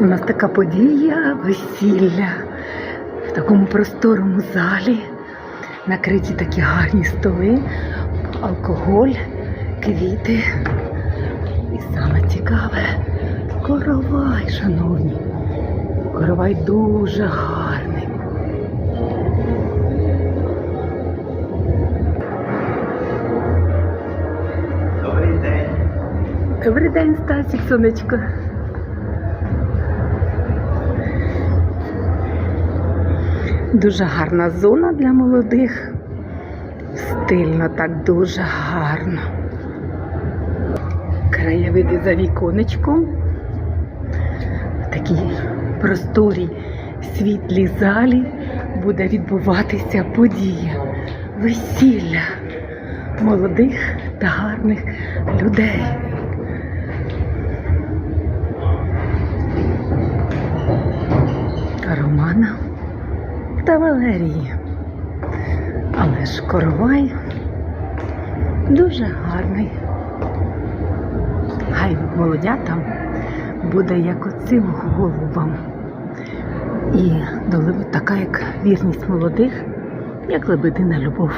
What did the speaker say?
У нас така подія весілля в такому просторому залі. Накриті такі гарні столи, алкоголь, квіти. І саме цікаве коровай, шановні. Коровай дуже гарний. Добрий день. Добрий день, Стасік, сонечко. Дуже гарна зона для молодих. Стильно, так дуже гарно. Краєвиди за віконечком. Такій просторій світлій залі буде відбуватися подія весілля молодих та гарних людей. Романа та Валерії. Але ж коровай дуже гарний. Хай молодятам буде як оцим голубам. І доли- така як вірність молодих, як лебедина любов.